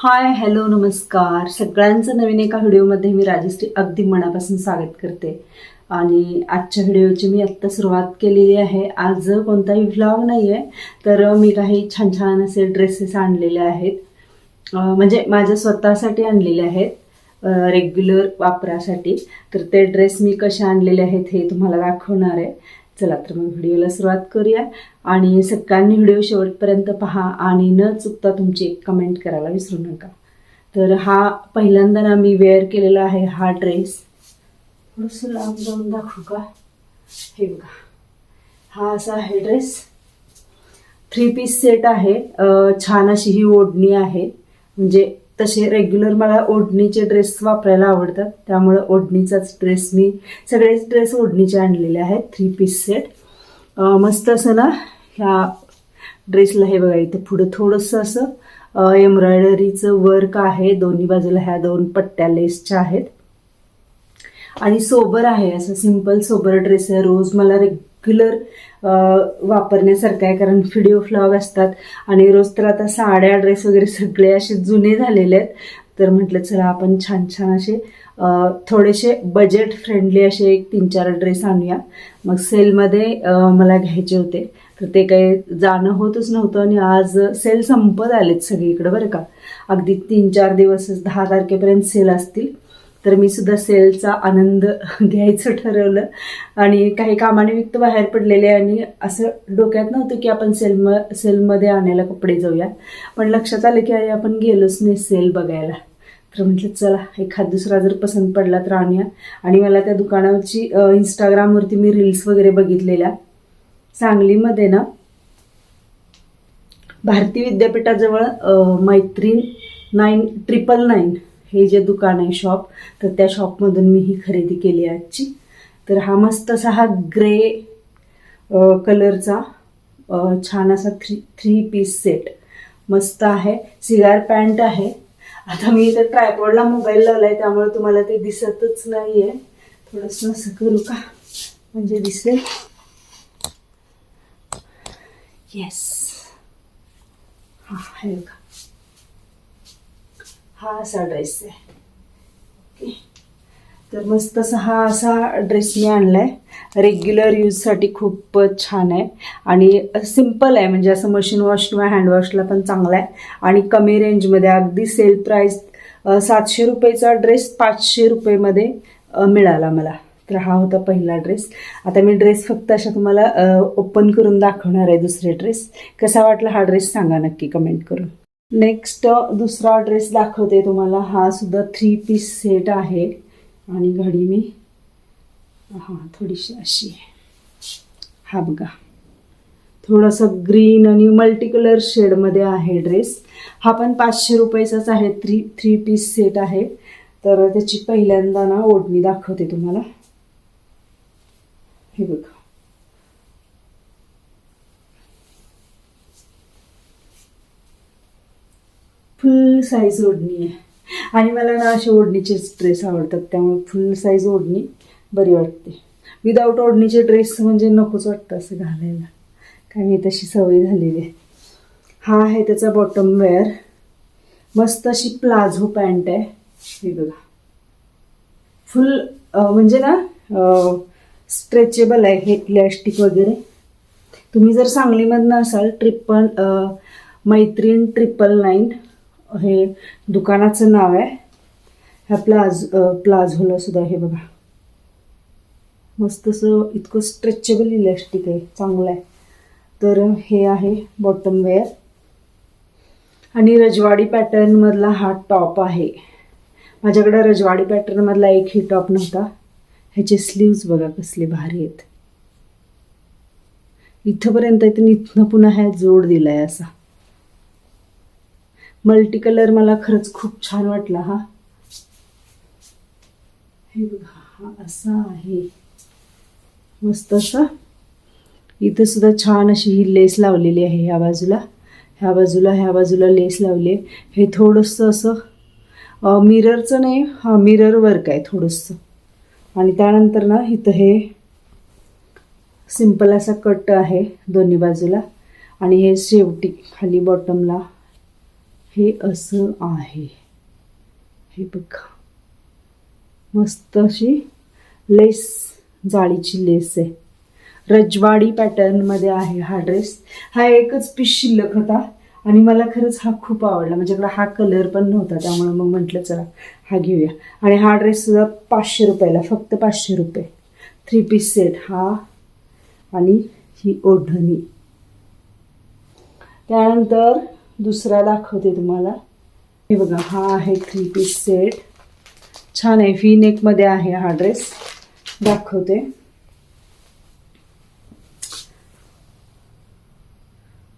Hi hello नमस्कार. सगळ्यांचं नवीन एका व्हिडिओमध्ये मी राजश्री अगदी मनापासून स्वागत करते. आणि आजच्या व्हिडिओची मी आत्ता सुरुवात केलेली आहे. आज कोणताही व्लॉग नाही आहे तर मी काही छान छान असे ड्रेसेस आणलेले आहेत. म्हणजे माझ्या स्वतःसाठी आणलेले आहेत. रेग्युलर वापरासाठी. तर ते ड्रेस मी कसे आणलेले आहेत हे तुम्हाला दाखवणार आहे. चला तर मग व्हिडिओला सुरुवात करूया. आणि सगळ्यांनी व्हिडिओ शेवटपर्यंत पहा आणि न चुकता तुमची एक कमेंट करायला विसरू नका. तर हा पहिल्यांदा ना मी वेअर केलेला आहे हा ड्रेस थोडंसं लांब जाऊन दाखवू का? हे बघा. हा असा आहे ड्रेस थ्री पीस सेट आहे. छान अशी ही ओढणी आहे. म्हणजे तसे रेग्युलर मला ओढणीचे ड्रेस वापरायला आवडतात. त्यामुळं ओढणीचाच ड्रेस मी सगळेच ड्रेस ओढणीचे आणलेले आहेत. थ्री पीस सेट मस्त असं ना ह्या ड्रेसला हे बघा इथं पुढं थोडंसं असं एम्ब्रॉयडरीचं वर्क आहे. दोन्ही बाजूला ह्या दोन पट्ट्या लेसच्या आहेत. आणि सोबर आहे असं सिंपल सोबर ड्रेस आहे. रोज मला रेग रेग्युलर वापरण्यासारखं आहे. कारण व्हिडिओ फ्लॉग असतात. आणि रोज तर आता साड्या ड्रेस वगैरे सगळे असे जुने झालेले आहेत. तर म्हटलं चला आपण छान छान असे थोडेसे बजेट फ्रेंडली असे एक तीन चार ड्रेस आणूया. मग सेलमध्ये मला घ्यायचे होते. तर ते काही जाणं होतच नव्हतं. आणि आज सेल संपत आलेत सगळीकडे बरं का. अगदी तीन चार दिवसच दहा तारखेपर्यंत सेल असतील. तर मी सुद्धा सेलचा आनंद घ्यायचं ठरवलं. आणि काही कामानिमित्त बाहेर पडलेले आणि असं डोक्यात नव्हतं की आपण सेल सेलमध्ये आणायला कपडे जाऊया पण लक्षात आलं की अरे आपण गेलोच नाही सेल बघायला. तर म्हटलं चला एखाद दुसरा जर पसंत पडला तर आणूया. आणि मला त्या दुकानाची इंस्टाग्रामवरती मी रील्स वगैरे बघितलेल्या. सांगलीमध्ये ना भारती विद्यापीठाजवळ मैत्रीण नाईन ट्रिपल नाईन हे जे दुकान आहे शॉप तर त्या शॉपमधून मी ही खरेदी केली आजची. तर हा मस्त असा हा ग्रे कलरचा छान असा थ्री थ्री पीस सेट मस्त आहे. सिगार पॅन्ट आहे. आता मी इथं ट्रायपॉडला मोबाईल लावला आहे त्यामुळे तुम्हाला ते दिसतच नाही आहे थोडंसं असं करू का? म्हणजे दिसेल. येस हां हे का हा असा ड्रेस आहे. ओके. तर मस्त असा हा असा ड्रेस मी आणला आहे रेग्युलर यूजसाठी खूपच छान आहे. आणि सिंपल आहे म्हणजे असं मशीन वॉश किंवा हँडवॉशला पण चांगला आहे आणि कमी रेंजमध्ये अगदी सेल प्राईस सातशे रुपयेचा ड्रेस पाचशे रुपयेमध्ये मिळाला मला. तर हा होता पहिला ड्रेस आता मी ड्रेस फक्त अशा तुम्हाला ओपन करून दाखवणार आहे दुसरे ड्रेस कसा वाटला हा ड्रेस सांगा नक्की कमेंट करून. नेक्स्ट दुसरा ड्रेस दाखवते तुम्हाला. हा सुद्धा थ्री पीस सेट आहे. आणि घडी मी हां थोडीशी अशी आहे. हा बघा. थोडंसं ग्रीन आणि मल्टी कलर शेडमध्ये आहे ड्रेस हा पण पाचशे रुपयाचाच आहे. थ्री थ्री पीस सेट आहे. तर त्याची पहिल्यांदा ना ओढणी दाखवते तुम्हाला. हे बघा. फुल साईज ओढणी आहे. आणि मला ना असे ओढणीचेच ड्रेस आवडतात त्यामुळे फुल साईज ओढणी बरी वाटते. विदाऊट ओढणीचे ड्रेस म्हणजे नकोच वाटतं असं घालायला. काय मी तशी सवय झालेली आहे. हा आहे त्याचा बॉटम वेअर मस्त अशी प्लाझो पॅन्ट आहे. हे बघा. फुल म्हणजे ना स्ट्रेचेबल आहे हे इलॅस्टिक वगैरे. तुम्ही जर सांगलीमधनं असाल ट्रिपल मैत्रीण ट्रिपल नाईन हे दुकानाचं नाव आहे. ह्या प्लाझ प्लाझोला सुद्धा हे बघा. मस्त असं इतकं स्ट्रेचेबल इलॅस्टिक आहे. चांगलं आहे. तर हे आहे बॉटम वेअर आणि रजवाडी पॅटर्नमधला हा टॉप आहे. माझ्याकडे रजवाडी पॅटर्नमधला एकही टॉप नव्हता. ह्याचे स्लीव्ज बघा कसले भारी आहेत. इथंपर्यंत आहे इथनं पुन्हा ह्या जोड दिला आहे असा. मल्टी कलर मला खरंच खूप छान वाटला हा. हे बघा हा असा आहे. मस्त असा. इथं सुद्धा छान अशी ही लेस लावलेली आहे ह्या बाजूला. ह्या बाजूला ह्या बाजूला लेस लावली आहे. हे थोडंसं असं मिररचं नाही हा मिरर वर्क आहे थोडंसं. आणि त्यानंतर ना इथं हे सिंपल असा कट आहे दोन्ही बाजूला. आणि हे शेवटी खाली बॉटमला हे असं आहे. हे बघा. मस्त अशी लेस जाळीची लेस आहे. रजवाडी पॅटर्नमध्ये आहे हा ड्रेस हा एकच पीस शिल्लक होता आणि मला खरंच हा खूप आवडला. माझ्याकडे हा कलर पण नव्हता त्यामुळे मग म्हटलं चला हा घेऊया. आणि हा ड्रेस सुद्धा पाचशे रुपयाला फक्त पाचशे रुपये. थ्री पीस सेट हा आणि ही ओढणी. त्यानंतर दुसरा दाखवते तुम्हाला हे बघा हा आहे थ्री पीस सेट छान आहे फी नेकमध्ये आहे हा ड्रेस दाखवते.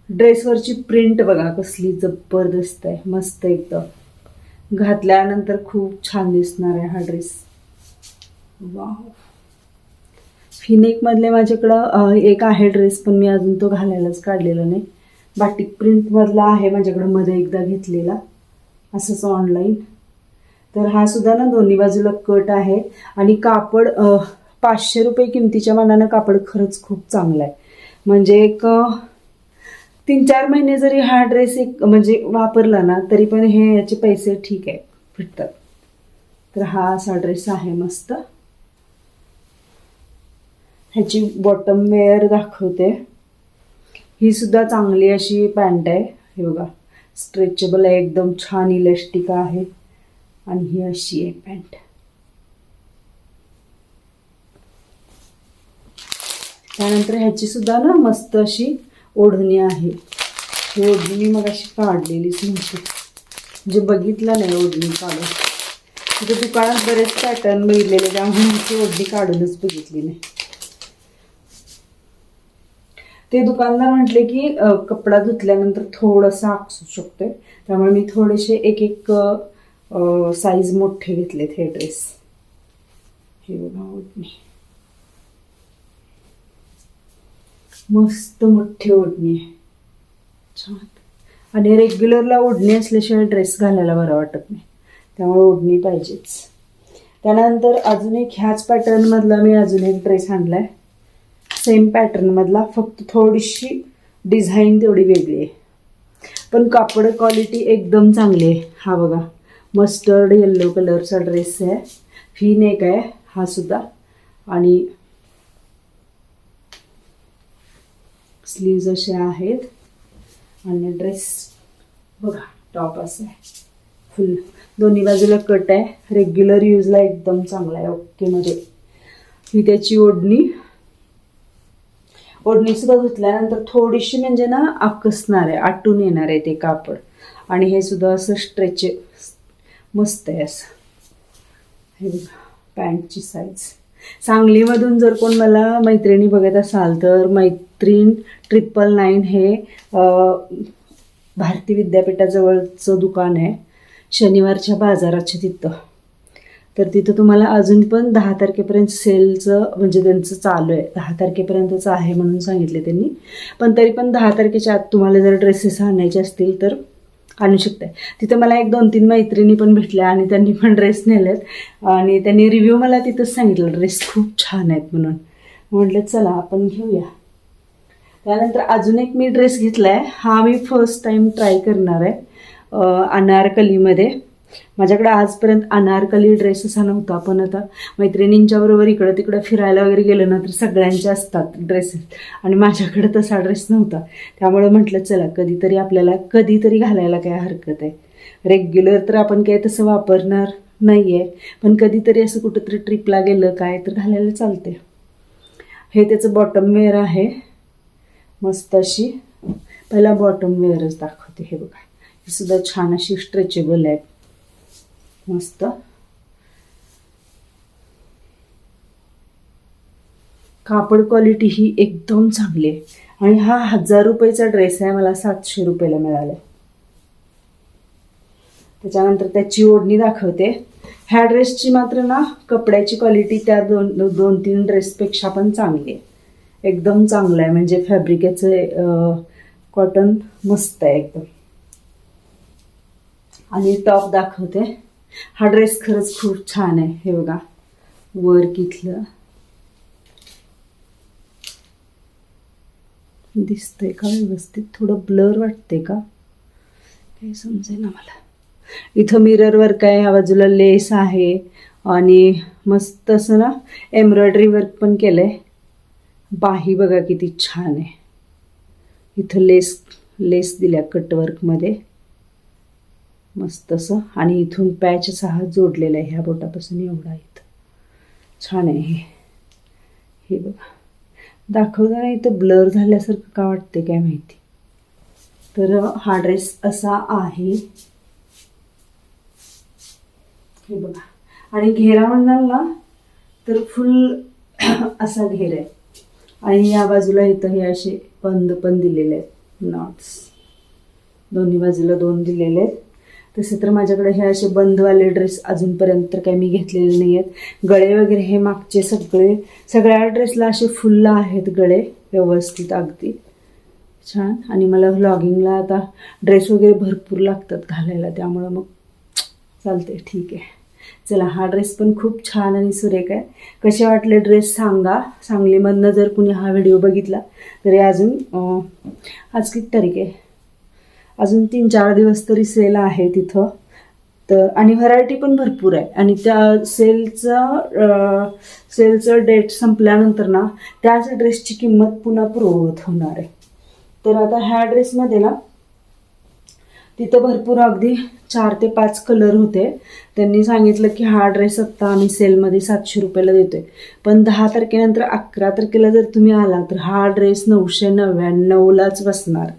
ड्रेसवरची प्रिंट बघा कसली जबरदस्त आहे मस्त एकदम. घातल्यानंतर खूप छान दिसणार आहे हा ड्रेस वाव फिनेकमधले माझ्याकडं एक आहे ड्रेस पण मी अजून तो घालायलाच काढलेला नाही. बाटिक प्रिंटमधला आहे माझ्याकडं मध्ये एकदा घेतलेला. असंच ऑनलाईन तर हा सुद्धा ना दोन्ही बाजूला कट आहे. आणि कापड पाचशे रुपये किमतीच्या मानानं कापड खरंच खूप चांगलं आहे. म्हणजे एक तीन चार महिने जरी हा ड्रेस एक म्हणजे वापरला ना तरी पण हे याचे पैसे ठीक आहे फिटतात तर हा असा ड्रेस आहे मस्त. ह्याची बॉटम वेअर दाखवते. ही सुद्धा चांगली अशी पॅन्ट आहे. हे बघा स्ट्रेचेबल आहे एकदम छान इलेस्टिक आहे. आणि ही अशी आहे पॅन्ट. त्यानंतर ह्याची सुद्धा ना मस्त अशी ओढणी आहे. ही ओढणी मग अशी काढलेलीच नव्हती जे बघितलं नाही ओढणी काढून. तिथे दुकानात बरेच पॅटर्न बघितलेले त्यामुळे ती ओढणी काढूनच बघितली नाही. ते दुकानदार म्हटले की कपडा धुतल्यानंतर थोडंसं आकसू शकतोय. त्यामुळे मी थोडेसे एक एक साईज मोठे घेतलेत हे ड्रेस हे बघा ओढणी. मस्त मोठी ओढणी आहे. छान. आणि रेग्युलरला ओढणी असल्याशिवाय ड्रेस घालायला बरं वाटत नाही. त्यामुळे ओढणी पाहिजेच. त्यानंतर अजून एक ह्याच पॅटर्नमधला मी अजून एक ड्रेस आणलाय. सेम पॅटर्नमधला फक्त थोडीशी डिझाईन तेवढी वेगळी आहे. पण कापड क्वालिटी एकदम चांगली आहे. हा बघा मस्टर्ड येल्लो कलरचा ड्रेस आहे. फी नेक आहे हा सुद्धा. आणि स्लीव्ज असे आहेत. आणि ड्रेस बघा टॉप असं आहे. फुल दोन्ही बाजूला कट आहे. रेग्युलर यूजला एकदम चांगला आहे. ओकेमध्ये ही त्याची ओढणी. ओढणी सुद्धा धुतल्यानंतर थोडीशी म्हणजे ना आकसणार आहे आटून येणार आहे ते कापड. आणि हे सुद्धा असं स्ट्रेचे मस्त आहे असं. हे बघा पॅन्टची साईज सांगलीमधून जर कोण मला मैत्रिणी बघत असाल तर मैत्रीण ट्रिपल नाईन हे भारती विद्यापीठाजवळचं दुकान आहे. शनिवारच्या बाजाराच्या तिथं. तर तिथं तुम्हाला अजून पण दहा तारखेपर्यंत सेलचं म्हणजे त्यांचं चालू आहे. दहा तारखेपर्यंतच आहे म्हणून सांगितले त्यांनी. पण तरी पण दहा तारखेच्या आत तुम्हाला जर ड्रेसेस आणायचे असतील तर आणू शकताय. तिथं मला एक दोन तीन मैत्रिणी पण भेटल्या आणि त्यांनी पण ड्रेस नेलेत. आणि त्यांनी रिव्ह्यू मला तिथंच सांगितलं ड्रेस खूप छान आहेत म्हणून. म्हटलं चला आपण घेऊया. त्यानंतर अजून एक मी ड्रेस घेतला आहे हा मी फर्स्ट टाईम ट्राय करणार आहे अनारकलीमध्ये. माझ्याकडे आजपर्यंत अनारकली ड्रेस असा नव्हता पण आता मैत्रिणींच्या बरोबर इकडं तिकडं फिरायला वगैरे गेलं ना तर सगळ्यांचे असतात ड्रेसेस आणि माझ्याकडे तसा ड्रेस नव्हता. त्यामुळे म्हटलं चला कधीतरी आपल्याला कधीतरी घालायला काय हरकत आहे. रेग्युलर तर आपण काय तसं वापरणार नाही आहे पण कधीतरी असं कुठंतरी ट्रिपला गेलं काय तर घालायला चालते हे त्याचं बॉटम वेअर आहे. मस्त अशी. पहिला बॉटम वेअरच दाखवते हे बघा. ही सुद्धा छान अशी स्ट्रेचेबल आहे. मस्त. कापड क्वालिटी ही एकदम चांगली आहे. आणि हा हजार रुपयेचा ड्रेस आहे मला सातशे रुपयाला मिळाला त्याच्यानंतर त्याची ओढणी दाखवते. ह्या ड्रेसची मात्र ना कपड्याची क्वालिटी त्या दोन दोन तीन ड्रेसपेक्षा पण चांगली आहे. एकदम चांगलं आहे म्हणजे फॅब्रिकेचं कॉटन मस्त आहे एकदम. आणि टॉप दाखवते. हा ड्रेस खरंच खूप छान आहे. हे बघा. वर्क इथलं दिसतंय का व्यवस्थित? थोडं ब्लर वाटते का? काही समजेल ना मला. इथं मिरर वर्क आहे या बाजूला लेस आहे आणि मस्त असं ना एम्ब्रॉयडरी वर्क पण केलं आहे बाही बघा किती छान आहे. इथं लेस लेस दिल्या कटवर्कमध्ये मस्त असं आणि इथून पॅच असा हा जोडलेला आहे ह्या बोटापासून एवढा इथं. छान आहे हे. हे बघा. दाखवताना इथं ब्लर झाल्यासारखं का वाटते काय माहिती. तर हा ड्रेस असा आहे. हे बघा. आणि घेरा म्हणाल ना तर फुल असा घेर आहे. आणि या बाजूला इथं हे असे बंद पण दिलेले आहेत. नॉट्स. दोन्ही बाजूला दोन दिलेले आहेत. तसे तर माझ्याकडे हे असे बंदवाले ड्रेस अजूनपर्यंत तर काही मी घेतलेले नाही आहेत गळे वगैरे हे मागचे सगळे सगळ्या ड्रेसला असे फुल्ल आहेत गळे व्यवस्थित अगदी. छान. आणि मला व्लॉगिंगला आता ड्रेस वगैरे भरपूर लागतात घालायला त्यामुळं मग चालते ठीक आहे. चला हा ड्रेस पण खूप छान आणि सुरेख आहे. कसे वाटले ड्रेस सांगा. सांगलीमधनं जर कुणी हा व्हिडिओ बघितला तरी अजून आज किती तारीख आहे? अजून तीन चार दिवस तरी सेल आहे तिथं. तर आणि व्हरायटी पण भरपूर आहे. आणि त्या सेलचं सेलचं डेट संपल्यानंतर ना त्याच ड्रेसची किंमत पुन्हा पूर्ववत होणार आहे. तर आता ह्या ड्रेसमध्ये ना तिथं भरपूर अगदी चार ते पाच कलर होते. त्यांनी सांगितलं की हा ड्रेस आत्ता आम्ही सेलमध्ये सातशे रुपयाला देतोय. पण दहा तारखेनंतर अकरा तारखेला जर तुम्ही आला तर हा ड्रेस नऊशे नव्याण्णवलाच बसणार.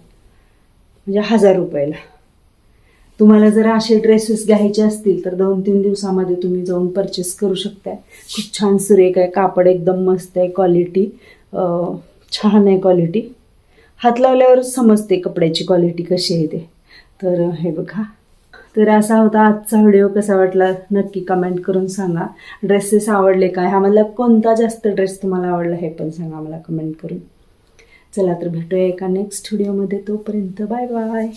म्हणजे हजार रुपयाला. तुम्हाला जर असे ड्रेसेस घ्यायचे असतील तर दोन तीन दिवसामध्ये तुम्ही जाऊन परचेस करू शकता खूप छान सुरेख आहे कापड एकदम मस्त आहे क्वालिटी छान आहे क्वालिटी हात लावल्यावरच समजते कपड्याची क्वालिटी कशी आहे ते. तर हे बघा. तर असा होता आजचा व्हिडिओ कसा वाटला नक्की कमेंट करून सांगा. ड्रेसेस आवडले काय? हा मला कोणता जास्त ड्रेस तुम्हाला आवडला हे पण सांगा मला कमेंट करून. चला तर भेटूया एका नेक्स्ट व्हिडिओमध्ये तोपर्यंत बाय बाय